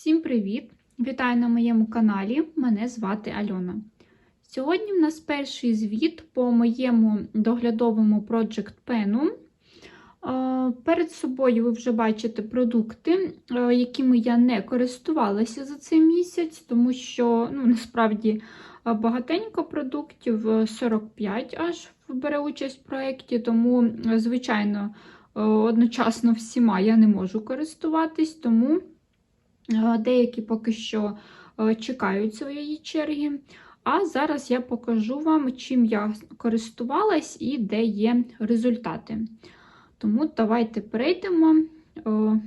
Всім привіт! Вітаю на моєму каналі. Мене звати Альона. Сьогодні в нас перший звіт по моєму доглядовому Project Pen. Е, Перед собою ви вже бачите продукти, е, якими я не користувалася за цей місяць, тому що ну, насправді е, багатенько продуктів, е, 45 аж бере участь в проєкті, тому, звичайно, одночасно всіма я не можу користуватись, тому деякі поки що е, чекають своєї черги. А зараз я покажу вам, чим я користувалась і де є результати. Тому давайте перейдемо, е,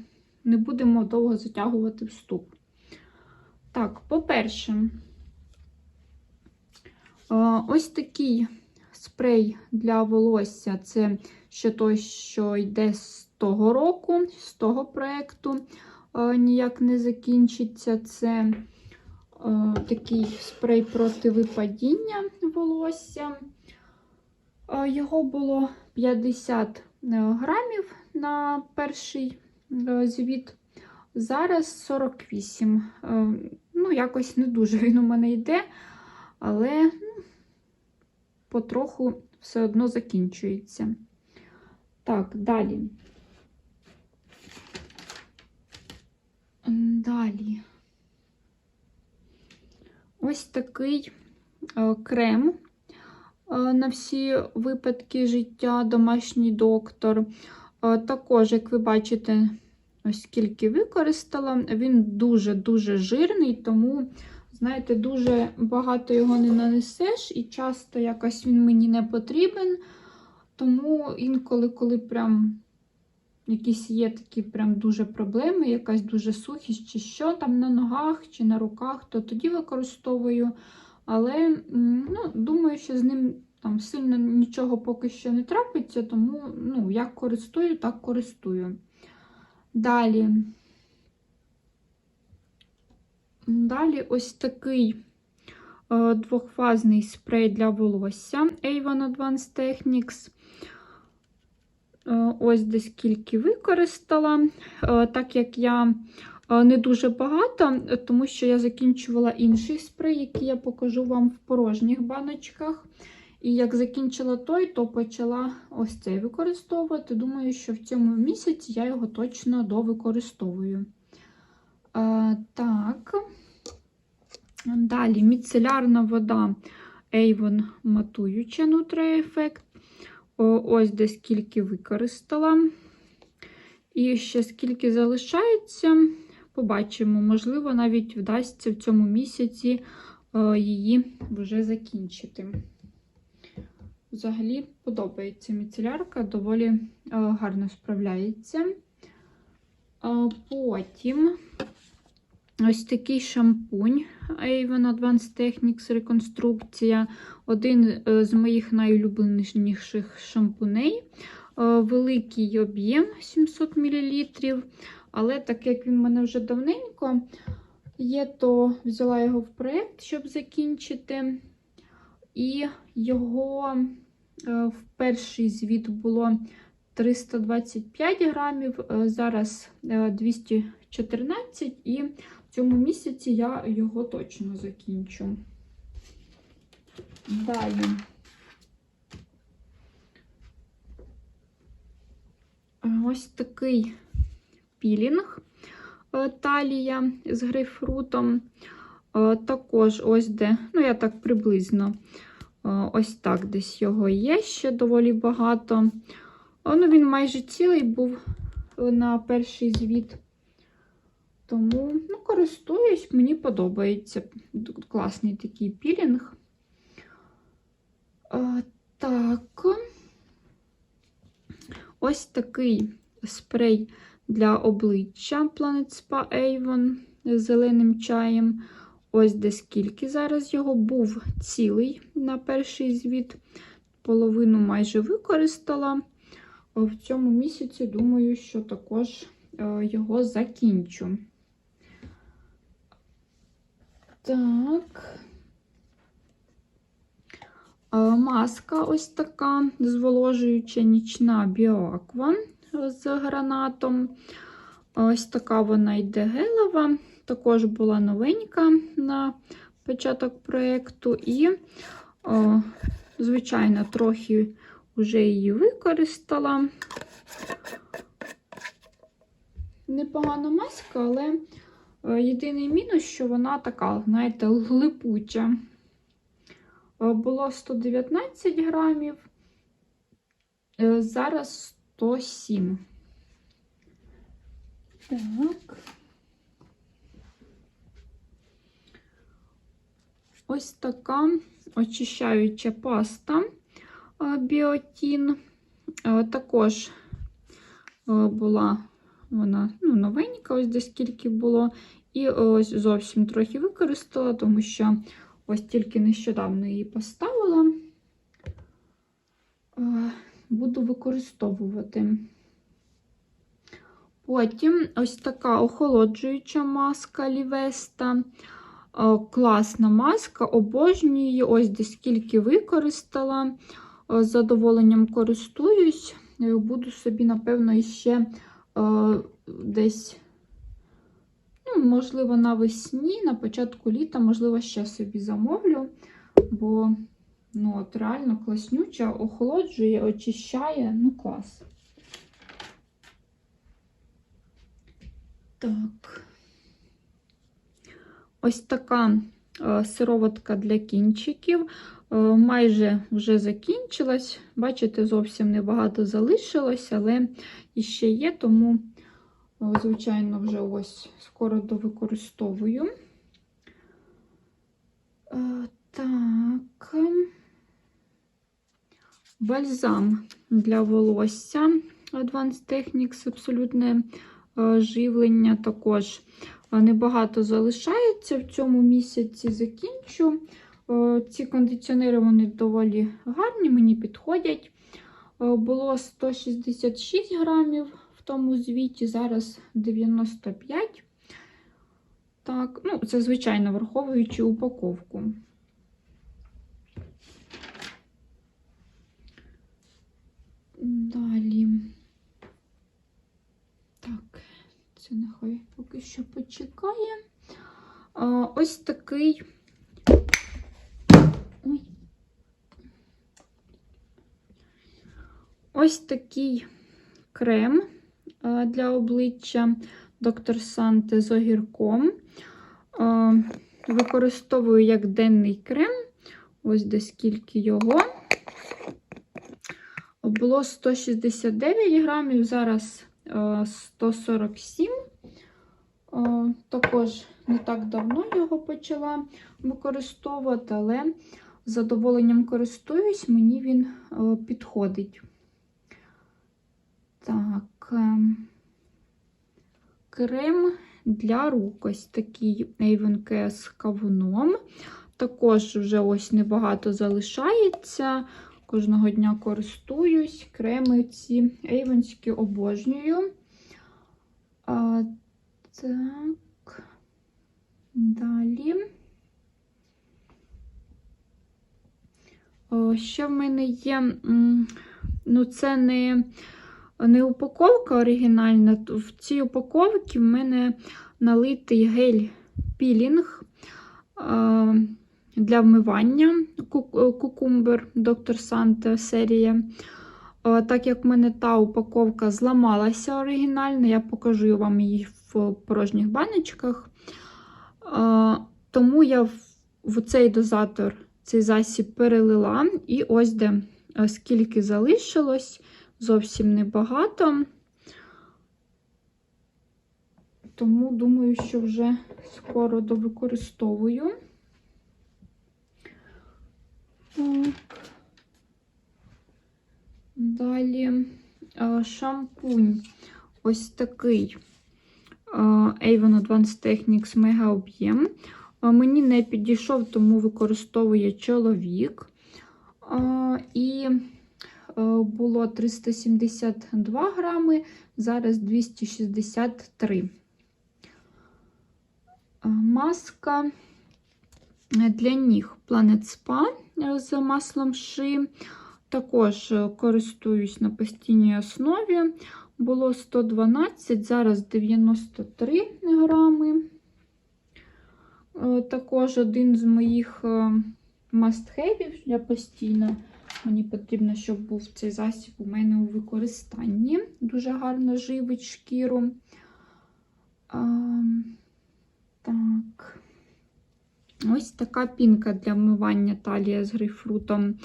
не будемо довго затягувати вступ. Так, по-перше, е, ось такий спрей для волосся це ще той, що йде з того року, з того проєкту, е, ніяк не закінчиться. Це е, такий спрей проти випадіння волосся. Е, Його було 50 грамів на перший е, звіт. Зараз 48. Е, Ну, якось не дуже він у мене йде, але ну, потроху все одно закінчується. Так, далі. Далі. Ось такий е, крем е, на всі випадки життя, домашній доктор. Е, Також, як ви бачите, ось скільки використала, він дуже-дуже жирний, тому, знаєте, дуже багато його не нанесеш, і часто якось він мені не потрібен. Тому інколи, коли прям якісь є такі прям дуже проблеми, якась дуже сухість, чи що там на ногах чи на руках, то тоді використовую. Але ну, думаю, що з ним там сильно нічого поки що не трапиться, тому ну, як користую, так користую. Далі. Далі ось такий е, двохфазний спрей для волосся Avon Advanced Techniques. Е, Ось десь скільки використала. Е, Так як я е, не дуже багато, тому що я закінчувала інший спрей, який я покажу вам в порожніх баночках. І як закінчила той, то почала ось цей використовувати. Думаю, що в цьому місяці я його точно довикористовую. Е, Так. Далі міцелярна вода Avon матуюча Nutra Effect. Ось де скільки використала. І ще скільки залишається, побачимо. Можливо, навіть вдасться в цьому місяці е, її вже закінчити. Взагалі подобається міцелярка, доволі е, гарно справляється. Потім ось такий шампунь Avon Advanced Techniques реконструкція. Один е, з моїх найулюбленіших шампуней. Е, Великий об'єм 700 мл. Але так як він в мене вже давненько є, то взяла його в проєкт, щоб закінчити. І його е, в перший звіт було 325 грамів, зараз е, 214, і в цьому місяці я його точно закінчу. Далі. Ось такий пілінг е, талія з грейпфрутом. Е, Також ось де, ну я так приблизно, е, ось так десь його є ще доволі багато. Ну, Він майже цілий був на перший звіт. Тому ну, користуюсь, мені подобається. Класний такий пілінг. Е, Так. Ось такий спрей для обличчя Planet Spa Avon з зеленим чаєм. Ось де скільки зараз його був цілий на перший звіт. Половину майже використала. В цьому місяці, думаю, що також е, його закінчу. Так. Маска ось така зволожуюча нічна біоаква з гранатом. Ось така вона йде гелева. Також була новенька на початок проєкту. І, звичайно, трохи вже її використала. Непогана маска, але єдиний мінус, що вона така, знаєте, липуча. Е, Було 119 грамів, е, зараз 107. Так. Ось така очищаюча паста е, біотін. Е, Також е, була вона ну, новенька, ось де скільки було. І ось зовсім трохи використала, тому що ось тільки нещодавно її поставила. Е, Буду використовувати. Потім ось така охолоджуюча маска Лівеста. Е, Класна маска, обожнюю її. Ось де скільки використала. Е, З задоволенням користуюсь. Буду собі, напевно, іще е, десь, ну, можливо, навесні, на початку літа, можливо, ще собі замовлю, бо ну, от реально класнюча, охолоджує, очищає, ну клас. Так. Ось така е, сироватка для кінчиків. Е, майже вже закінчилась. Бачите, зовсім небагато залишилось, але іще є, тому, е, звичайно, вже ось скоро довикористовую. Е, Так. Бальзам для волосся Advanced Techniques, абсолютне живлення також небагато залишається в цьому місяці. Закінчу. Е, Ці кондиціонери вони доволі гарні, мені підходять. Е, Було 166 грамів в тому звіті, зараз 95. Так, ну, це, звичайно, враховуючи упаковку. Далі. Так, це нехай поки що почекає. Ось такий. Ось такий крем для обличчя доктор Санте з огірком. Використовую як денний крем. Ось де скільки його. Було 169 грамів, зараз е, 147. Е, Також не так давно його почала використовувати, але з задоволенням користуюсь, мені він е, підходить. Так, е, крем для рук ось такий Avon Care з кавуном. Також вже ось небагато залишається. Кожного дня користуюсь. Креми ці ейвенські обожнюю. А, Так. Далі. О, ще в мене є, ну, це не, не упаковка оригінальна. В цій упаковці в мене налитий гель-пілінг. Для вмивання кукумбер доктор Санте серія. Так як в мене та упаковка зламалася оригінально, я покажу вам її в порожніх баночках. Тому я в цей дозатор цей засіб перелила, і ось де скільки залишилось, зовсім небагато. Тому думаю, що вже скоро довикористовую. Так. Далі е, шампунь ось такий е, Avon Advanced Techniques Mega об'єм. Е, Мені не підійшов, тому використовує чоловік. І було 372 грами, зараз 263. Маска для ніг Planet Spa з маслом ши. Також користуюсь на постійній основі. було 112, зараз 93 грами. Е, Також один з моїх мастхевів. Я постійно мені потрібно, щоб був цей засіб у мене у використанні. Дуже гарно живить шкіру. А, так. Ось така пінка для вмивання талія з грейпфрутом.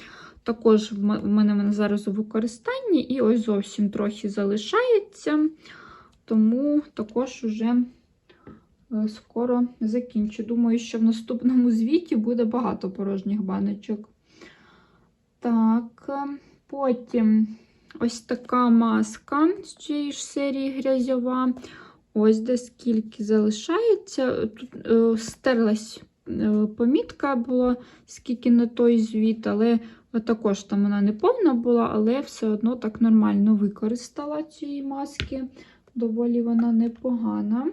Також в мене вона зараз у використанні, і ось зовсім трохи залишається, тому також уже е, скоро закінчу. Думаю, що в наступному звіті буде багато порожніх баночок. Так, е, потім ось така маска з цієї ж серії грязьова. Ось де скільки залишається. Тут е, стерлась е, помітка була, скільки на той звіт, але також там вона не повна була, але все одно так нормально використала цієї маски. Доволі вона непогана.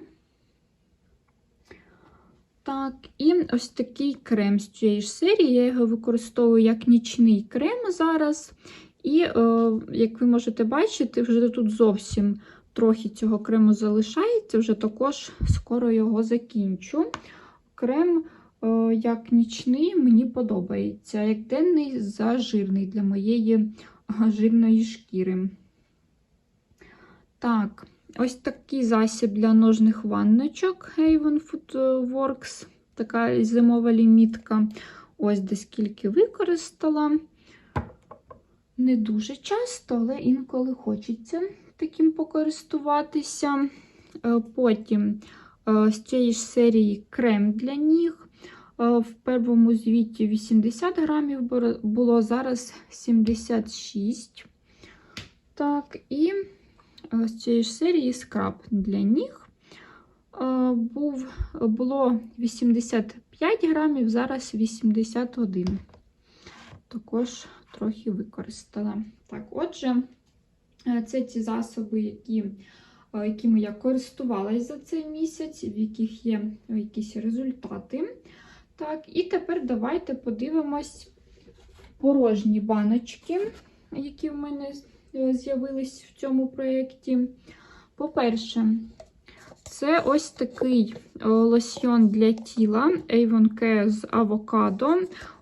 Так, і ось такий крем з цієї ж серії. Я його використовую як нічний крем зараз. І, е, як ви можете бачити, вже тут зовсім трохи цього крему залишається, вже також скоро його закінчу. Крем, е, як нічний, мені подобається. Як денний, зажирний для моєї е, жирної шкіри. Так, ось такий засіб для ножних ванночок Avon Footworks. Така зимова лімітка. Ось де скільки використала. Не дуже часто, але інколи хочеться таким покористуватися. Е, Потім е, з цієї ж серії крем для ніг. Е, В першому звіті 80 грамів було, зараз 76. Так, і з цієї ж серії скраб для ніг. Був, було 85 грамів, зараз 81. Також трохи використала. Так, отже, е, це ті засоби, які, е, якими я користувалась за цей місяць, в яких є е, якісь результати. Так, і тепер давайте подивимось порожні баночки, які в мене з'явились в цьому проєкті. По-перше, це ось такий е, лосьйон для тіла Avon Care з авокадо.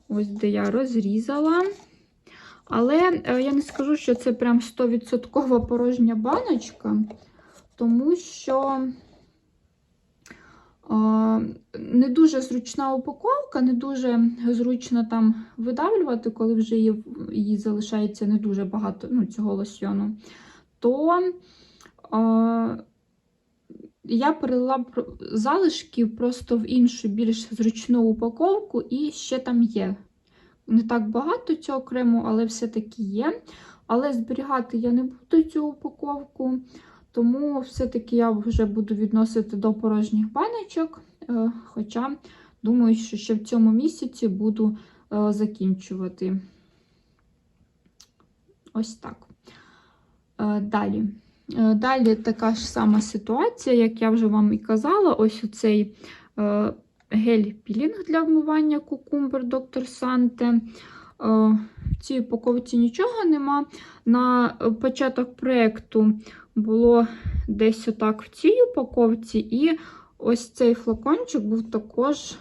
Ось де я розрізала. Але е, я не скажу, що це прям 100% порожня баночка, тому що не дуже зручна упаковка, не дуже зручно там видавлювати, коли вже її, її залишається не дуже багато ну, цього лосьйону. То е, я перелила залишки просто в іншу більш зручну упаковку, і ще там є. Не так багато цього крему, але все-таки є. Але зберігати я не буду цю упаковку, тому все-таки я вже буду відносити до порожніх баночок. е, Хоча, думаю, що ще в цьому місяці буду е, закінчувати. Ось так. Е, Далі. Далі така ж сама ситуація, як я вже вам і казала, ось оцей гель-пілінг для вмивання кукумбер доктор Санте. В цій упаковці нічого нема. На початок проєкту було десь отак в цій упаковці, і ось цей флакончик був також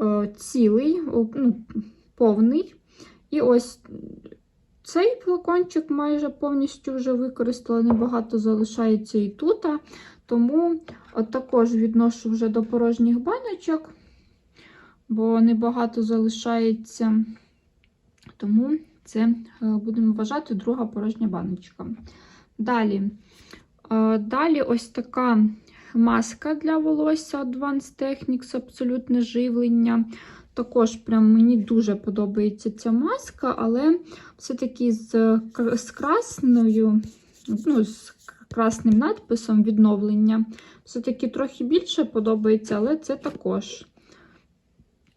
е, цілий, ну, повний. І ось цей флакончик майже повністю вже використала, небагато залишається і тут. Тому от також відношу вже до порожніх баночок, бо небагато залишається. Тому це е, будемо вважати друга порожня баночка. Далі, е, далі ось така маска для волосся Advanced Techniques, абсолютне живлення. Також прям мені дуже подобається ця маска, але все-таки з, з красною, ну, з красним надписом відновлення. Все-таки трохи більше подобається, але це також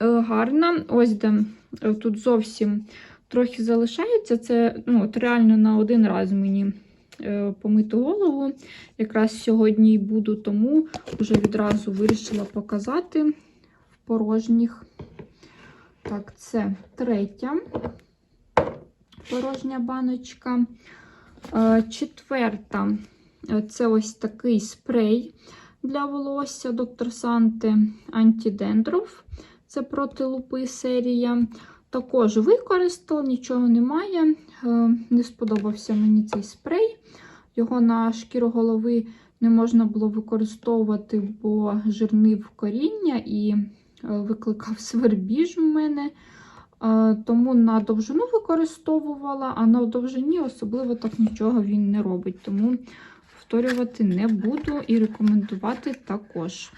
е, гарна. Ось де е, тут зовсім трохи залишається. Це ну, от реально на один раз мені е, помити голову. Якраз сьогодні і буду, тому вже відразу вирішила показати в порожніх. Так, це третя порожня баночка. Е, Четверта Це ось такий спрей для волосся доктор Санте Антидендруф. Це проти лупи серія. Також використала, нічого немає. Е, Не сподобався мені цей спрей. Його на шкіру голови не можна було використовувати, бо жирнив коріння і е, викликав свербіж в мене. Е, Тому на довжину використовувала, а на довжині особливо так нічого він не робить. Тому повторювати не буду і рекомендувати також.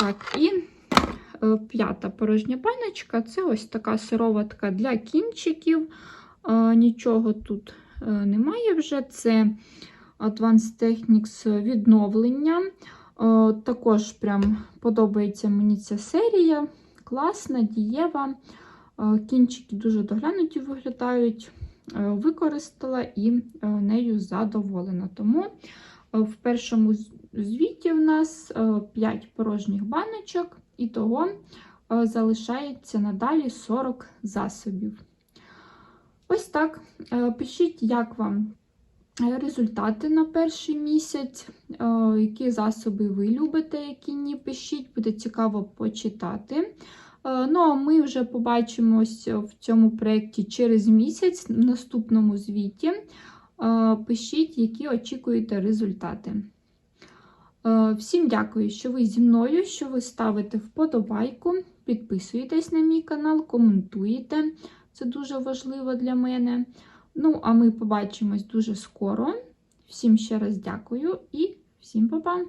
Так, і е, п'ята порожня баночка це ось така сироватка для кінчиків. Нічого тут немає вже. Це Advanced Techniques відновлення. Е, Також прям подобається мені ця серія. Класна, дієва. Е, Кінчики дуже доглянуті виглядають. Е, Використала і нею задоволена. Тому в першому звіті в нас 5 порожніх баночок, і того залишається надалі 40 засобів. Ось так. Пишіть, як вам результати на перший місяць, е, які засоби ви любите, які ні. Пишіть, буде цікаво почитати. Е, Ну, а ми вже побачимось в цьому проєкті через місяць в наступному звіті. Е, Пишіть, які очікуєте результати. Всім дякую, що ви зі мною, що ви ставите вподобайку, підписуєтесь на мій канал, коментуєте. Це дуже важливо для мене. Ну, а ми побачимось дуже скоро. Всім ще раз дякую і всім па-па!